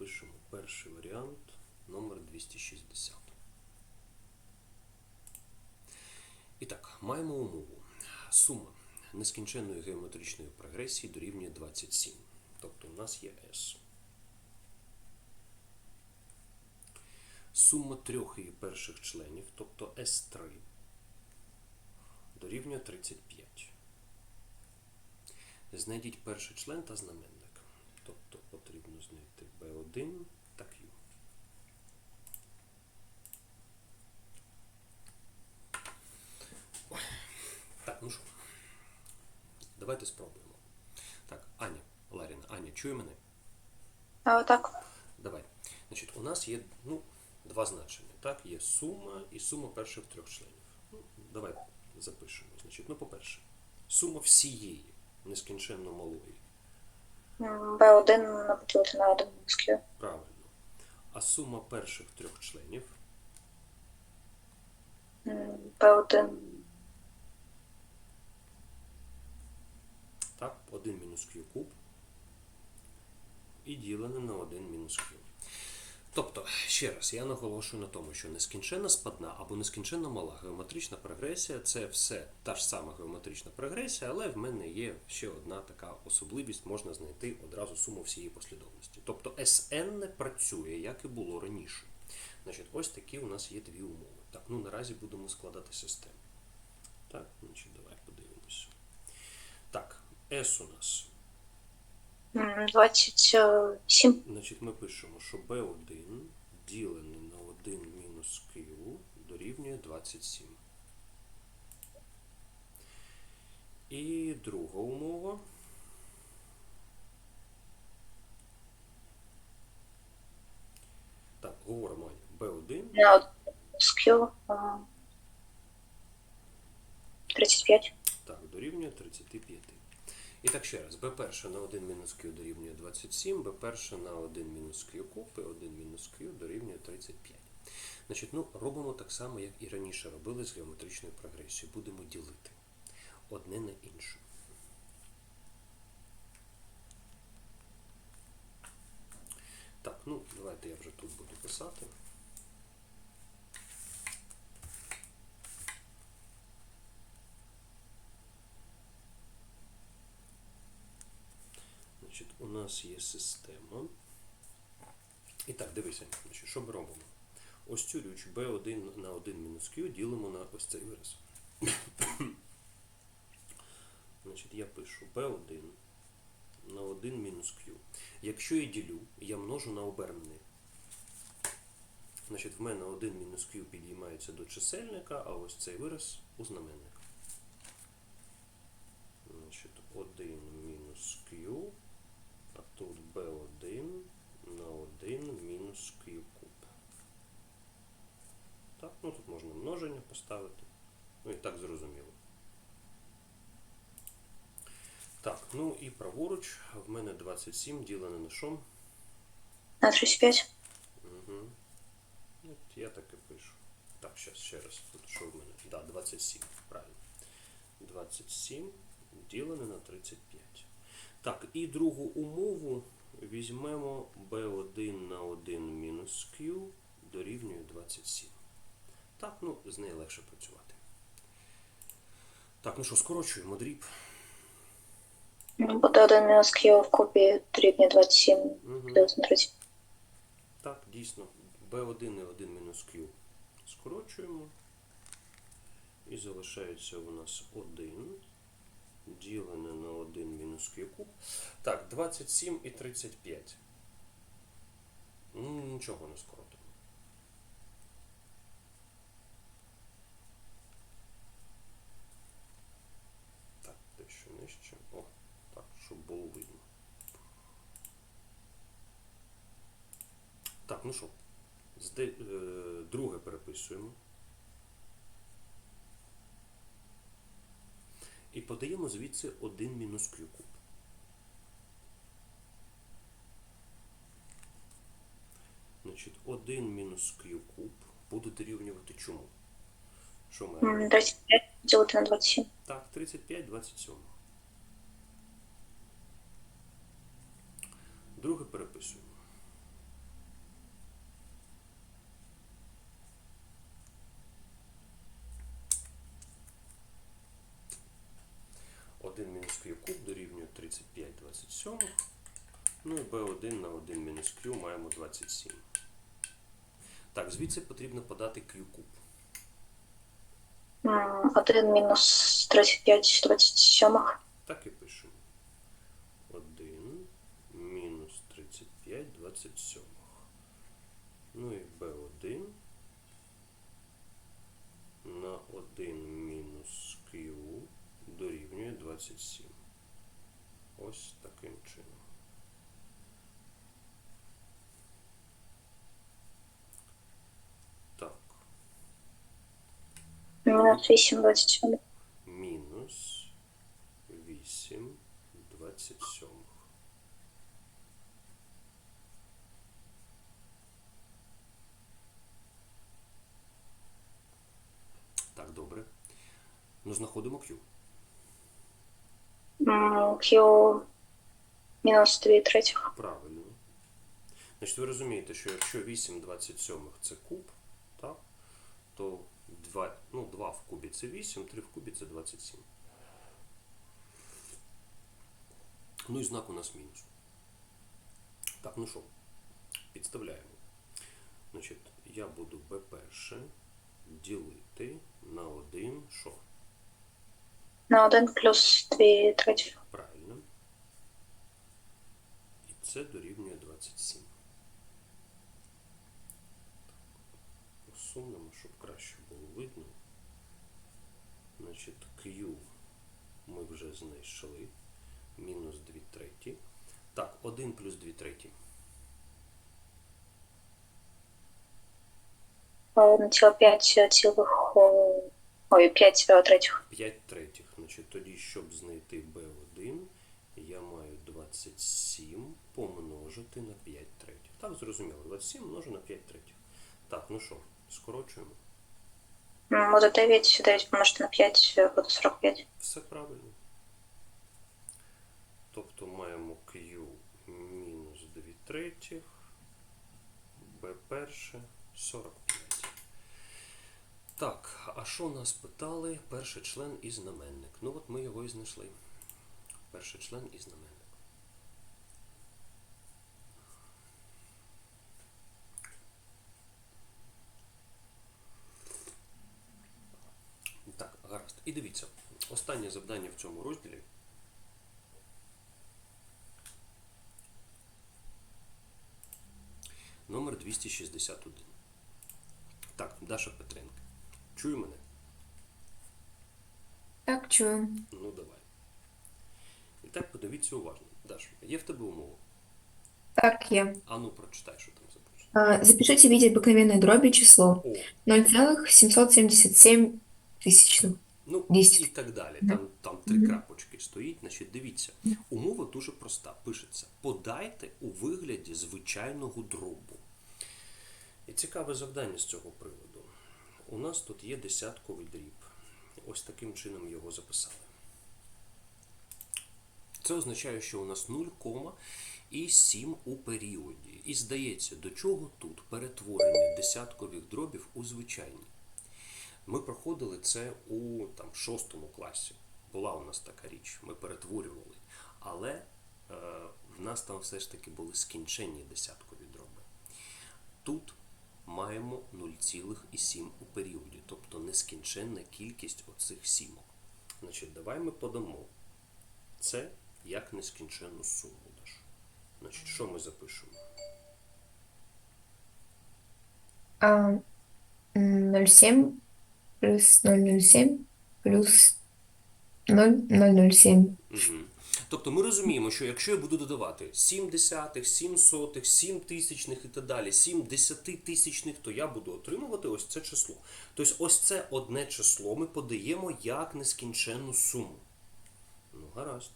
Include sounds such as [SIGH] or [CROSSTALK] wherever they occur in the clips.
пишемо перший варіант номер 260. І так, маємо умову. Сума нескінченної геометричної прогресії дорівнює 27. Тобто у нас є S. Сума трьох її перших членів, тобто S3, дорівнює 35. Знайдіть перший член та знаменник. Тобто потрібно знайти B1 та Q. Ой. Так, ну що, давайте спробуємо. Так, Аня, Ларіна, Аня, чує мене? А отак. Давай. Значить, у нас є ну, два значення. Так, є сума і сума перших трьох членів. Ну, давай запишемо. Значить, ну, по-перше, сума всієї нескінченно малої. М, Б1 поділити на 1 мінус Q. Правильно. А сума перших трьох членів М, Б1 так, 1 мінус Q куб і ділене на 1 мінус Q. Тобто, ще раз, я наголошую на тому, що нескінченна спадна або нескінченно мала геометрична прогресія це все та ж сама геометрична прогресія, але в мене є ще одна така особливість, можна знайти одразу суму всієї послідовності. Тобто Sn не працює, як і було раніше. Значить, ось такі у нас є дві умови. Так, ну наразі будемо складати систему. Так, значить, давай подивимося. Так, S у нас 27. Значить, ми пишемо, що B1 ділене на 1 мінус Q дорівнює 27. І друга умова. Так, говоримо Аня. B1 на 1 мінус Q. 35. так, дорівнює 35. І так ще раз, b1 на 1 мінус q дорівнює 27, b1 на 1 мінус q куб і 1 мінус q дорівнює 35. Значить, ну, робимо так само, як і раніше робили з геометричною прогресією. Будемо ділити одне на інше. Так, ну, давайте я вже тут буду писати. Значить, у нас є система. І так, дивися, що ми робимо? Ось цю річ b1 на 1 мінус q ділимо на ось цей вираз. [COUGHS] Значить, я пишу b1 на 1 мінус q. Якщо я ділю, я множу на обернений. Значить, в мене 1 мінус q підіймається до чисельника, а ось цей вираз у знаменника. Значить, 1 мінус q, а тут b1 на 1 мінус q куб. Так, ну тут можна множення поставити. Ну і так зрозуміло. Так, ну і праворуч в мене 27 ділене на що? На 35. Угу. От я так і пишу. Так, зараз ще раз. Тут що в мене? Да, 27, правильно. 27 ділене на 35. Так, і другу умову візьмемо b1 на 1 мінус q дорівнює 27. Так, ну, з нею легше працювати. Так, ну що, скорочуємо дріб. М, Буде 1 мінус Q в кубі дорівнює 27 Угу. плюс на 30. Так, дійсно, b1 і 1 мінус q скорочуємо. І залишається у нас 1 ділене на 1 мінус q куб. Так, 27 і 35. Ну, нічого не скоротимо. Так, дещо нижче. О, так, щоб було видно. Так, ну що, зде- е, друге переписуємо. І подаємо звідси 1 мінус q куб. Значить, 1 мінус q куб буде дорівнювати чому? Що ми? М, 35 поділити на 27. Так, 35, 27. Друге переписуємо. 1 мінус q куб дорівнює 35 27. Ну і b1 на 1 мінус q маємо 27. Так, звідси потрібно подати q куб. М, 1 мінус 35 27. Так і пишемо. 1 мінус 35 27. Ну і b1 на 1 мінус q дорівнює 27. Ось таким чином. Так, Мінус 8 27. мінус 8 27. Так, добре. Ну, знаходимо Q. Q мінус 2 третіх. Правильно. Значить, ви розумієте, що якщо 8 27 це куб, так, то 2, ну, 2 в кубі це 8, 3 в кубі це 27. Ну і знак у нас мінус. Так, ну що, підставляємо. Значить, я буду b перше ділити на 1 що? На 1 плюс 2 третіх. Правильно. І це дорівнює 27. Так, Посунемо, щоб краще було видно. Значить, Q ми вже знайшли. Мінус 2 треті. Так, 1 плюс 2 треті. 1,5 цілих... Ой, 5 третіх. 5 третіх. Значить, тоді, щоб знайти B1, я маю 27 помножити на 5 третіх. Так, зрозуміло. 27 множу на 5 третіх. Так, ну що, скорочуємо. М, Буде 9, 9 помножити на 5, буде 45. Все правильно. Тобто маємо Q мінус 2 третіх, B перше 45. Так, а що нас питали? Перший член і знаменник. Ну от ми його і знайшли. Перший член і знаменник. Так, гаразд. І дивіться, останнє завдання в цьому розділі. Номер 261. Так, Даша Петренко. Чує мене? Так, чую. Ну давай. І так подивіться уважно. Даш, є в тебе умова. Так, є. А ну прочитай, що там запишено. А, Запишите в виде обыкновенной дроби число О, 0,777 тысячных. Ну, Десять. і так далі. Мгм. Там, там три крапочки стоїть. Значить, дивіться, умова дуже проста. Пишеться: подайте у вигляді звичайного дробу. І цікаве завдання з цього приводу. У нас тут є десятковий дріб. Ось таким чином його записали. Це означає, що у нас 0, і 7 у періоді. І здається, до чого тут перетворення десяткових дробів у звичайні. Ми проходили це у там, шостому класі. Була у нас така річ, ми перетворювали. Але е, в нас там все ж таки були скінченні десяткові дроби. Тут маємо 0,7 у періоді, тобто нескінченна кількість оцих сімок. Значить, давай ми подамо це як нескінченну суму. Даш. Значить, що ми запишемо? 0,7 плюс 0,07 плюс 0,007. Угу. Тобто ми розуміємо, що якщо я буду додавати 7 десятих, 7 сотих, 7 тисячних і так далі, 7 десятитисячних, то я буду отримувати ось це число. Тобто ось це одне число ми подаємо як нескінченну суму. Ну, гаразд.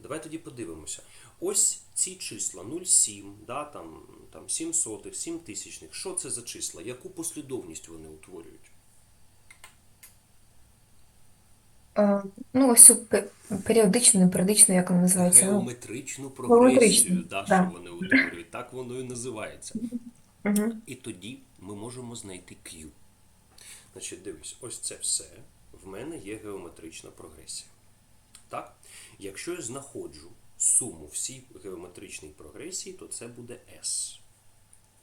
Давай тоді подивимося. Ось ці числа 0,7, да, там, там 7 сотих, 7 тисячних. Що це за числа? Яку послідовність вони утворюють? А, ну, ось цю пе- періодичну, не періодичну, як вона називається. Ну, Геометричну прогресію, Геометричну, да, да. що вони утворюють. Так воно і називається. угу. І тоді ми можемо знайти Q. Значить, дивись, ось це все. В мене є геометрична прогресія. Так? Якщо я знаходжу суму всій геометричній прогресії, то це буде S,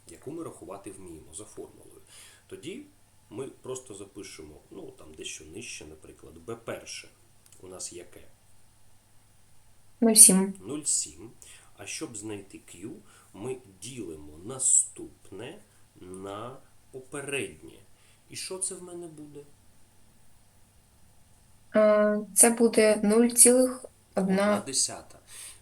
яку ми рахувати вміємо за формулою. Тоді ми просто запишемо, ну там дещо нижче, наприклад, B перше у нас яке? 0,7. 0,7. А щоб знайти Q, ми ділимо наступне на попереднє. І що це в мене буде? Це буде 0,1. Одна десята.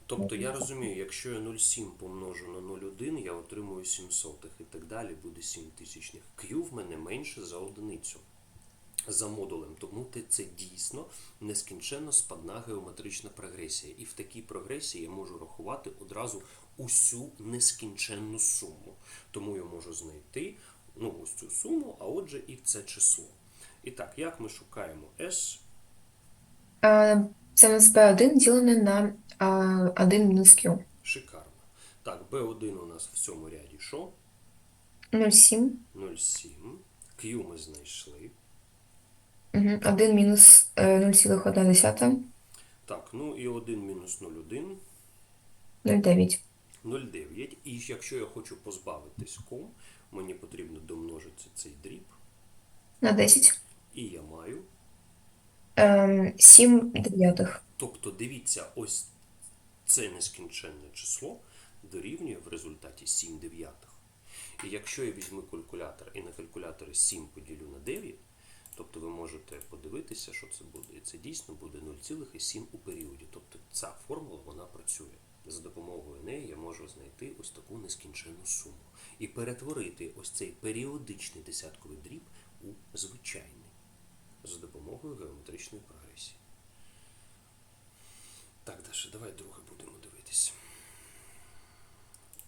Тобто я розумію, якщо я 0,7 помножу на 0,1, я отримую 7 сотих і так далі буде 7 тисячних. Q в мене менше за одиницю за модулем. Тому це дійсно нескінченно спадна геометрична прогресія. І в такій прогресії я можу рахувати одразу усю нескінченну суму. Тому я можу знайти ну, ось цю суму, а отже і це число. І так, як ми шукаємо S? А, Це нас B1 ділене на 1 мінус Q. Шикарно. Так, B1 у нас в цьому ряді що? 0,7. 0,7. Q ми знайшли. Угу. 1 мінус е, 0,1. Так, ну і 1 мінус 0,1. 0,9. 0,9. І якщо я хочу позбавитись ком, мені потрібно домножити цей дріб. На 10. І я маю. Ем, 7 дев'ятих. Тобто, дивіться, ось це нескінченне число дорівнює в результаті 7 дев'ятих. І якщо я візьму калькулятор і на калькуляторі 7 поділю на 9, тобто ви можете подивитися, що це буде. І це дійсно буде 0,7 у періоді. Тобто ця формула вона працює. За допомогою неї я можу знайти ось таку нескінченну суму і перетворити ось цей періодичний десятковий дріб у звичайний за допомогою геометричної прогресії. Так, Даша, давай друге будемо дивитися.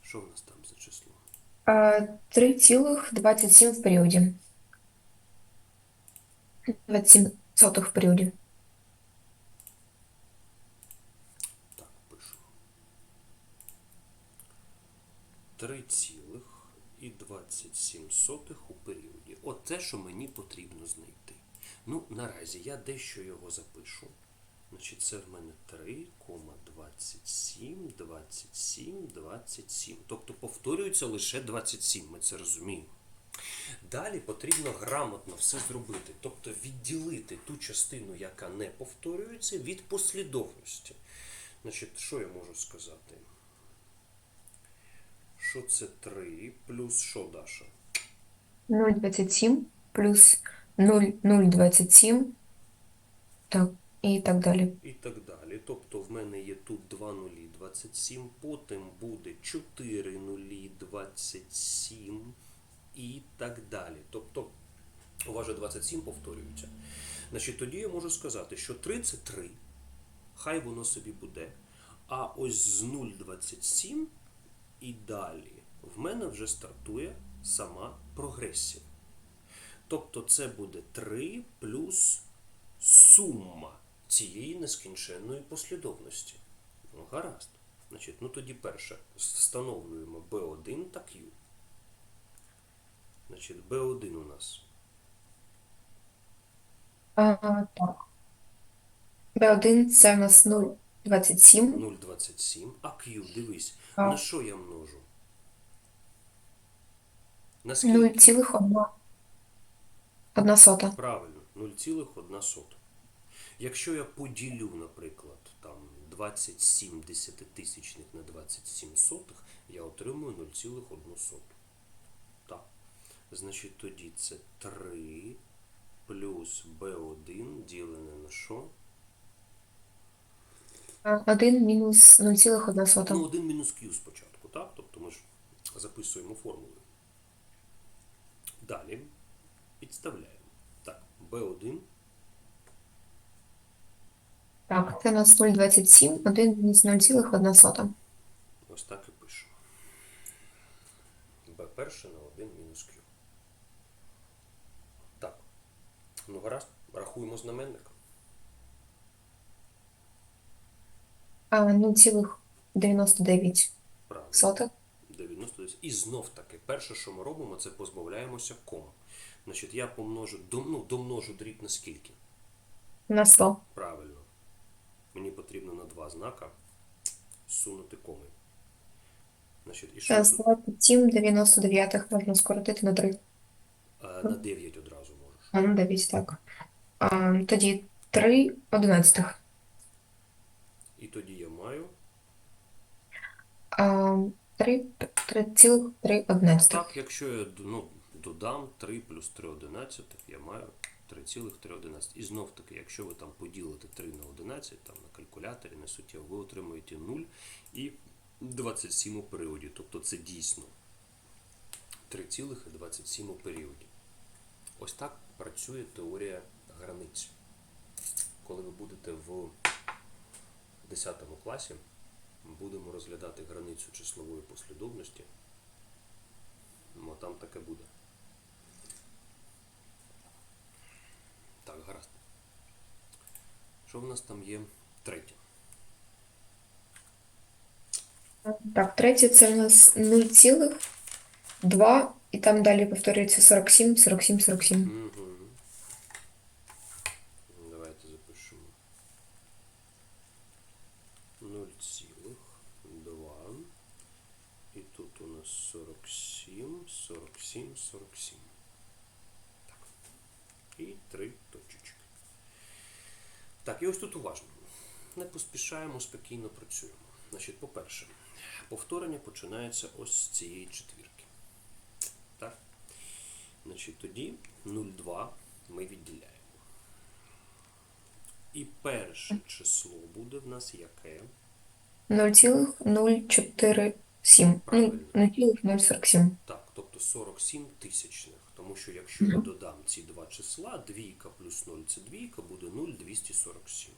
Що в нас там за число? 3,27 в періоді. 27 сотих в періоді. Так, пишемо. 3,27 у періоді. От те, що мені потрібно знайти. Ну, наразі я дещо його запишу. Значить, це в мене 3,27, 27, 27. Тобто повторюється лише 27, ми це розуміємо. Далі потрібно грамотно все зробити, тобто відділити ту частину, яка не повторюється, від послідовності. Значить, що я можу сказати? Що це 3 плюс що, Даша? 0,27 плюс 0,027. Так, і так далі. І так далі. Тобто в мене є тут 2 нулі 27, потім буде 4 нулі 27 і так далі. Тобто, у вас же 27 повторюється. Значить, тоді я можу сказати, що 3 це 3, хай воно собі буде. А ось з 0,27 і далі в мене вже стартує сама прогресія. Тобто це буде 3 плюс сума цієї нескінченної послідовності. Ну, гаразд. Значить, ну тоді перше встановлюємо B1 та Q. Значить, B1 у нас А, так. B1 це у нас 0,27. 0,27, а Q, дивись, А. на що я множу? На скільки? 0,1 одна сота. Правильно, 0,1. Якщо я поділю, наприклад, там 27 десятитисячних на 27 сотих, я отримую 0,1. Так. Значить, тоді це 3 плюс B1 ділене на що? 1 мінус 0,1. Ну, 1 мінус Q спочатку, так? Тобто ми ж записуємо формулу. Далі підставляємо. Так, B1 Так, це у нас 0,27, 1 мінус 0,1 сота. Ось так і пишемо. B перше на 1 мінус Q. Так. Ну гаразд, рахуємо знаменник. А 0,99 Правильно. сотих. 90 десь. І знов таки, перше, що ми робимо, це позбавляємося ком. Значить, я помножу, дом, ну, домножу дріб на скільки? на 100. Правильно. Мені два знака сунути коми. Значить, і що тут? 27 99 можна скоротити на 3. Е, На 9 одразу можеш. А, ну 9, так. А, тоді 3 одинадцятих. І тоді я маю. А, 3, 3,3 одинадцятих. Так, якщо я ну, додам 3 плюс 3 одинадцятих, я маю 3,3. І знов таки, якщо ви там поділите 3 на 11, там на калькуляторі не суттєво, ви отримуєте 0 і 27 у періоді. Тобто це дійсно 3,27 у періоді. Ось так працює теорія границь. Коли ви будете в 10 класі, будемо розглядати границю числової послідовності. Ну, там таке буде. Так, гаразд. Що в нас там є третє? Так, третє це у нас 0,2 і там далі повторюється 47, 47, 47. Угу. Давайте запишемо. 0,2. І тут у нас 47, 47, 47. Так. І три точечки. Так, і ось тут уважно. Не поспішаємо, спокійно працюємо. Значить, по-перше, повторення починається ось з цієї четвірки. Так? Значить, тоді 0,2 ми відділяємо. І перше число буде в нас яке? 0,047. Правильно. Ну, 0,047. Так, тобто 47 тисячних. Тому що якщо я додам ці два числа, двійка плюс 0 це двійка, буде 0,247.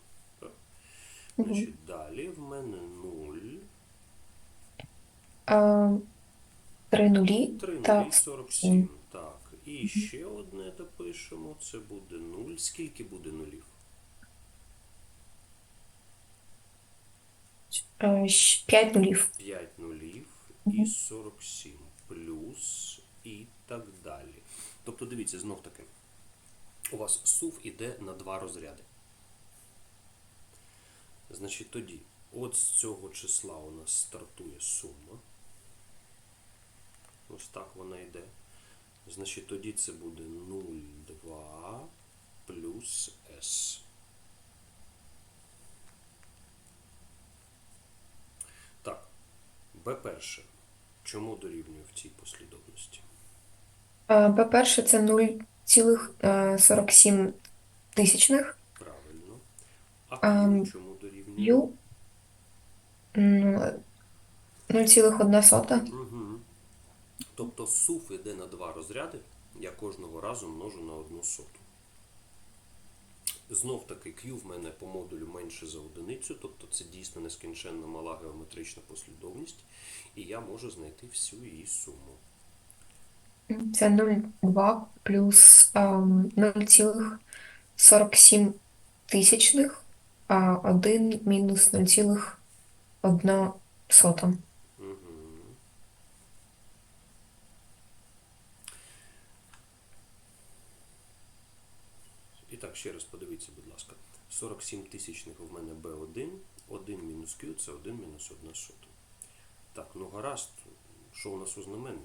Значить, далі в мене 0, А, 3 нулі 3 та 0,47. Так, і ще одне допишемо, це буде 0. Скільки буде нулів? 5 нулів. 5 нулів і 47 плюс і так далі. Тобто, дивіться, знов таки, у вас сув іде на два розряди. Значить, тоді, от з цього числа у нас стартує сума. Ось так вона йде. Значить, тоді це буде 0,2 плюс S. Так, Б перше. Чому дорівнює в цій послідовності? А, По-перше, це 0,47 тисячних. Правильно. А Ем, чому? Ю м, 0,1 сота. Угу. Тобто суф іде на два розряди, я кожного разу множу на одну соту. Знов таки Q в мене по модулю менше за одиницю, тобто це дійсно нескінченно мала геометрична послідовність, і я можу знайти всю її суму. Це 0,2 плюс ем, 0,47 тисячних, а 1 мінус 0,1 сота. І так, ще раз подивіться, будь ласка. 47 тисячних в мене B1, 1 мінус Q це 1 мінус 1 сота. Так, ну гаразд, що у нас у знаменнику?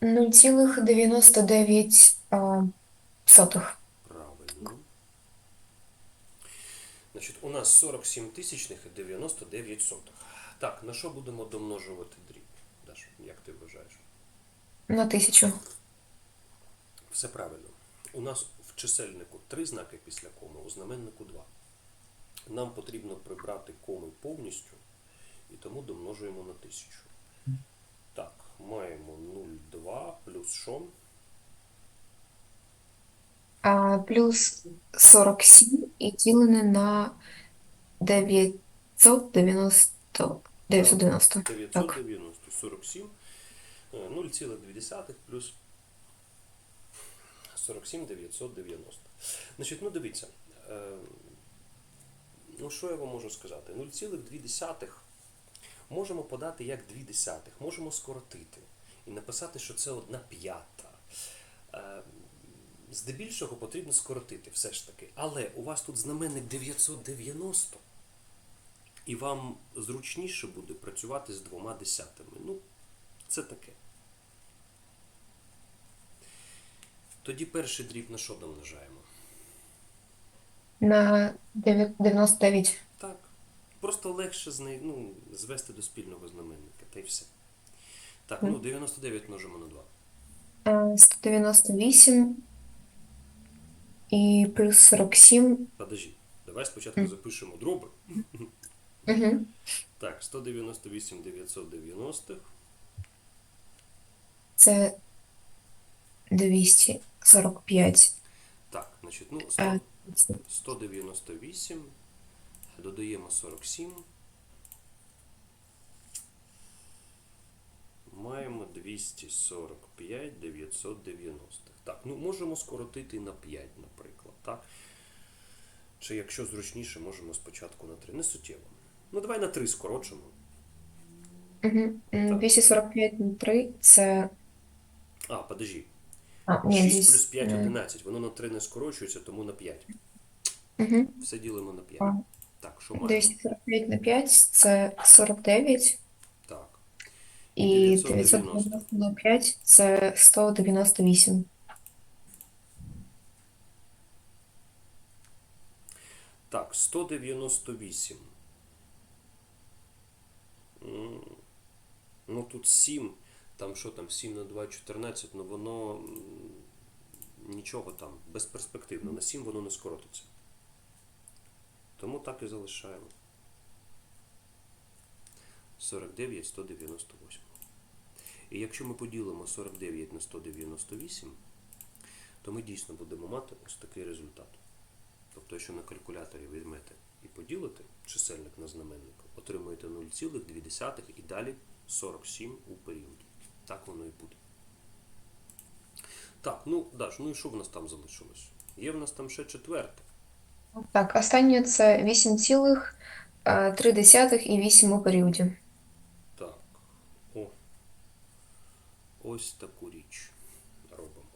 0,99 а, сотих. Правильно. Значить, у нас 47 тисячних і 99 сотих. Так, на що будемо домножувати дріб? Даш, як ти вважаєш? На тисячу. Все правильно. У нас в чисельнику три знаки після коми, у знаменнику два. Нам потрібно прибрати коми повністю, і тому домножуємо на тисячу. Так, маємо 0,2 плюс що? А, плюс 47 і ділене на 990. 990. 990, 47, е, 0,2 плюс 47 990. Значить, ну дивіться, е, ну що я вам можу сказати? 0,2 можемо подати як 2 десятих, можемо скоротити і написати, що це одна п'ята. Е, Здебільшого потрібно скоротити все ж таки. Але у вас тут знаменник 990. і вам зручніше буде працювати з двома десятими. Ну, це таке. Тоді перший дріб на що домножаємо? На 99. Так. Просто легше знай... ну, звести до спільного знаменника, та й все. Так, ну 99 множимо на 2. Е, 198 і плюс 47. Подожди, давай спочатку запишемо дроби. Угу. Так, 198 990. Це 245. Так, значить, ну, Е, 100, 198, додаємо 47. Маємо 245 990. Так, ну можемо скоротити на 5, наприклад, так? Чи якщо зручніше, можемо спочатку на 3. Не суттєво. Ну, давай на 3 скорочимо. Угу. 245 на 3 це. А, подожди. А, ні, 6 десь, плюс 5 е, 11. Воно на 3 не скорочується, тому на 5. Мгм. Все ділимо на 5. А. Так, що маємо? 245 на 5 це 49. Так. І 990. 990 на 5 це 198. Так, 198. Ну тут 7. Там що там, 7 на 2, 14, ну воно нічого там, безперспективно. На 7 воно не скоротиться. Тому так і залишаємо. 49, 198. І якщо ми поділимо 49 на 198, то ми дійсно будемо мати ось такий результат. Тобто, якщо на калькуляторі візьмете і поділите чисельник на знаменник, отримуєте 0,2 і далі 47 у періоді. Так воно і буде. Так, ну Даш, ну і що в нас там залишилось? Є в нас там ще четверте. Так, останнє це 8,3 і 8 у періоді. Так. О. Ось таку річ робимо.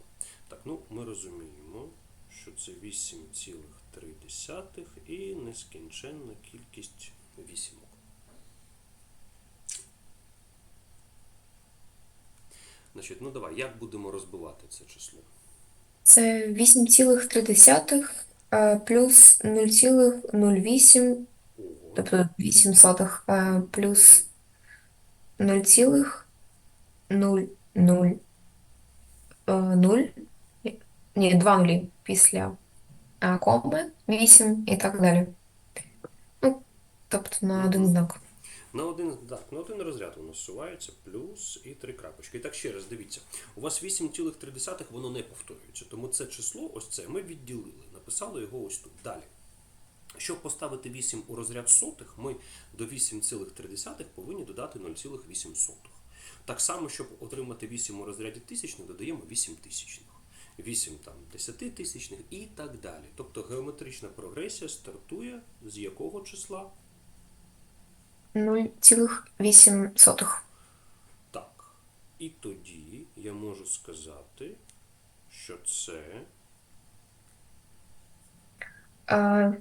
Так, ну ми розуміємо, що це 8,3 і нескінченна кількість вісімок. Значить, ну давай, як будемо розбивати це число? Це 8,3 е, плюс 0,08, тобто 8 сотих, плюс 0,00, 0, ні, 2 нулі після коми, 8 і так далі. Ну, тобто на один знак. На один, так, на один розряд воно зсувається, плюс і три крапочки. І так ще раз дивіться. У вас 8,3 воно не повторюється. Тому це число, ось це, ми відділили. Написали його ось тут. Далі. Щоб поставити 8 у розряд сотих, ми до 8,3 повинні додати 0,8. Так само, щоб отримати 8 у розряді тисячних, додаємо 8 тисячних. 8 там 10 тисячних і так далі. Тобто геометрична прогресія стартує з якого числа? 0,8. Так. І тоді я можу сказати, що це Е,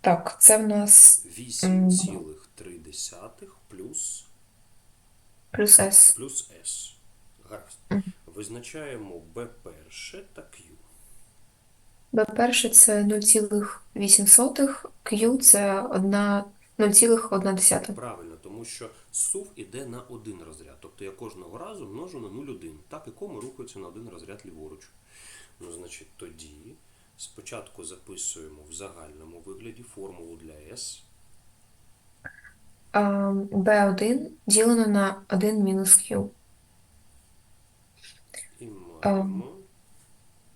так, це в нас 8,3 плюс, плюс S. плюс S. Гаразд. Визначаємо B перше та Q. B перше це 0,8, Q це 0,1. Правильно, тому що сув іде на один розряд. Тобто я кожного разу множу на 0,1. Так і коми рухаються на один розряд ліворуч. Ну, значить, тоді спочатку записуємо в загальному вигляді формулу для S. А, B1 ділено на 1 мінус Q. І маємо.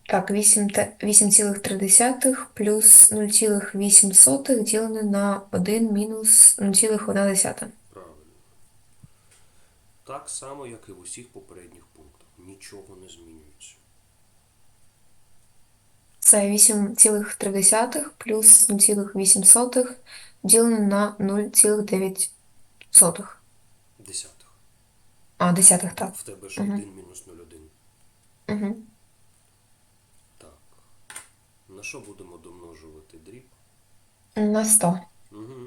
Так, 8 те- 8,3 плюс 0,8 ділене на 1 мінус 0,1. Правильно. Так само, як і в усіх попередніх пунктах. Нічого не змінюється. Це 8,3 плюс 0,8 ділене на 0,9. Десятих. А, десятих, так. В тебе ж Мгм. 1 мінус 0,1. Угу. Так. На що будемо домножувати дріб? На 100. Угу.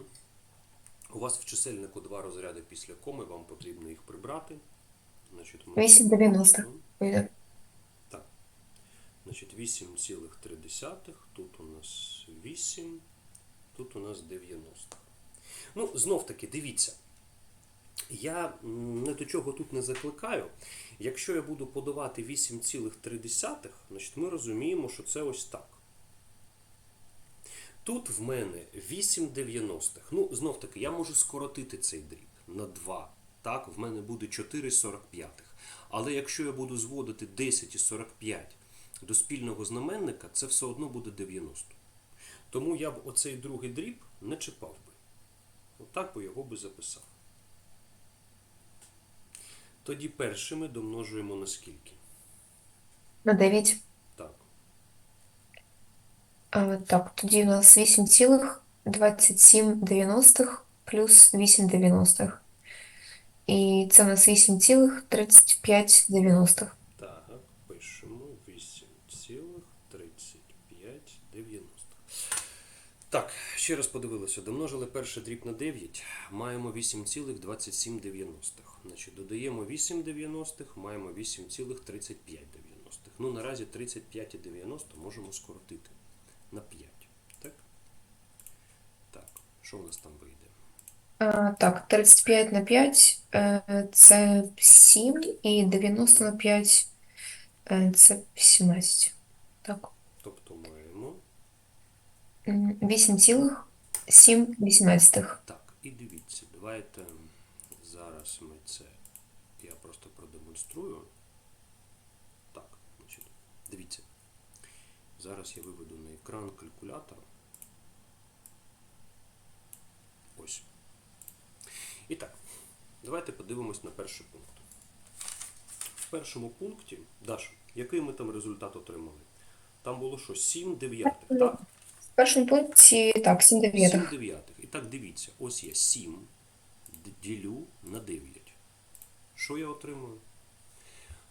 У вас в чисельнику два розряди після коми, вам потрібно їх прибрати. Значить, ми 8 90. Ну, Так. Значить, 8,3. Тут у нас 8, тут у нас 90. Ну, знов таки, дивіться. Я не до чого тут не закликаю. Якщо я буду подавати 8,3, значить ми розуміємо, що це ось так. Тут в мене 8 90. Ну, знов таки, я можу скоротити цей дріб на 2. Так, в мене буде 4 45. Але якщо я буду зводити 10 і 45 до спільного знаменника, це все одно буде 90. Тому я б оцей другий дріб не чіпав би. Отак би його би записав. Тоді першими домножуємо на скільки? На 9. Так. А, так, тоді у нас 8,27 плюс 8 дев'яностих. І це у нас 8,35. Так, пишемо 8,3590. Так, ще раз подивилися. Домножили перший дріб на 9, маємо 8,27. Значить, додаємо 8 дев'яностих, маємо 8,35. Ну, наразі 35,90 можемо скоротити на 5. Так? Так, що в нас там вийде? А, так, 35 на 5 е, це 7, і 90 на 5 е, це 17. Так. Тобто маємо. М, 8,7. Так, і дивіться, давайте зараз ми це. Я просто продемонструю. Так, значить, дивіться. Зараз я виведу на екран калькулятор. Ось. І так, давайте подивимось на перший пункт. В першому пункті, Даша, який ми там результат отримали? Там було що? 7 дев'ятих, так? В першому пункті, так, 7 7 дев'ятих. дев'ятих. І так, дивіться, ось я 7 д- ділю на 9. Що я отримую?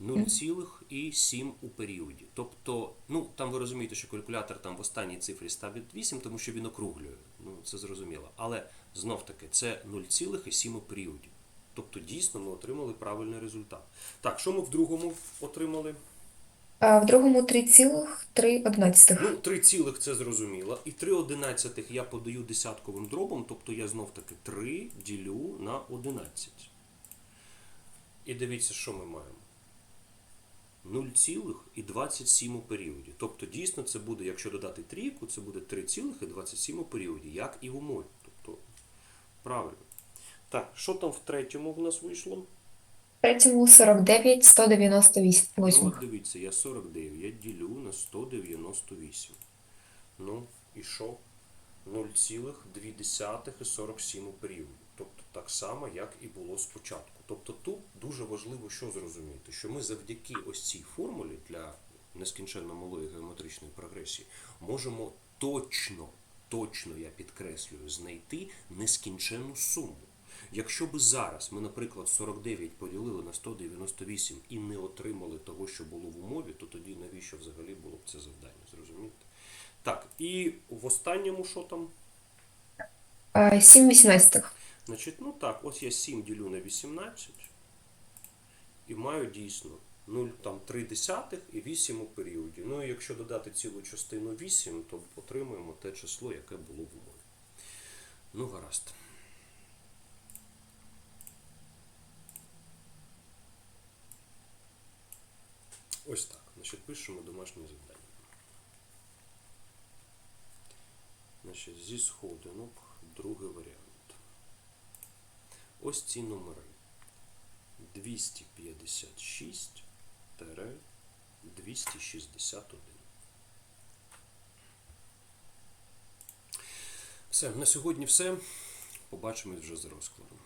0,7 у періоді. Тобто, ну, там ви розумієте, що калькулятор там в останній цифрі ставить 8, тому що він округлює. Ну, це зрозуміло. Але знов таки, це 0,7 у періоді. Тобто, дійсно, ми отримали правильний результат. Так, що ми в другому отримали? А в другому 3,3. Ну, 3 цілих це зрозуміло. І 3 одинадцятих я подаю десятковим дробом, тобто я знов таки 3 ділю на 11. І дивіться, що ми маємо. 0,27 у періоді. Тобто, дійсно, це буде, якщо додати трійку, це буде 3,27 у періоді, як і в умові. Тобто, правильно. Так, що там в третьому в нас вийшло? Третьому 49, 198. Ну, от дивіться, я 49 ділю на 198. Ну, і що? 0,2 і 47 у. Тобто так само, як і було спочатку. Тобто тут дуже важливо що зрозуміти, що ми завдяки ось цій формулі для нескінченно малої геометричної прогресії можемо точно, точно, я підкреслюю, знайти нескінченну суму. Якщо би зараз ми, наприклад, 49 поділили на 198 і не отримали того, що було в умові, то тоді навіщо взагалі було б це завдання? Зрозумієте? Так, і в останньому що там? 7 18. Значить, ну так, ось я 7 ділю на 18 і маю дійсно 0,3 і 8 у періоді. Ну і якщо додати цілу частину 8, то отримуємо те число, яке було в умові. Ну, гаразд. Ось так. Значить, пишемо домашнє завдання. Значить, зі сходинок другий варіант. Ось ці номери. 256 261. Все, на сьогодні все. Побачимось вже за розкладом.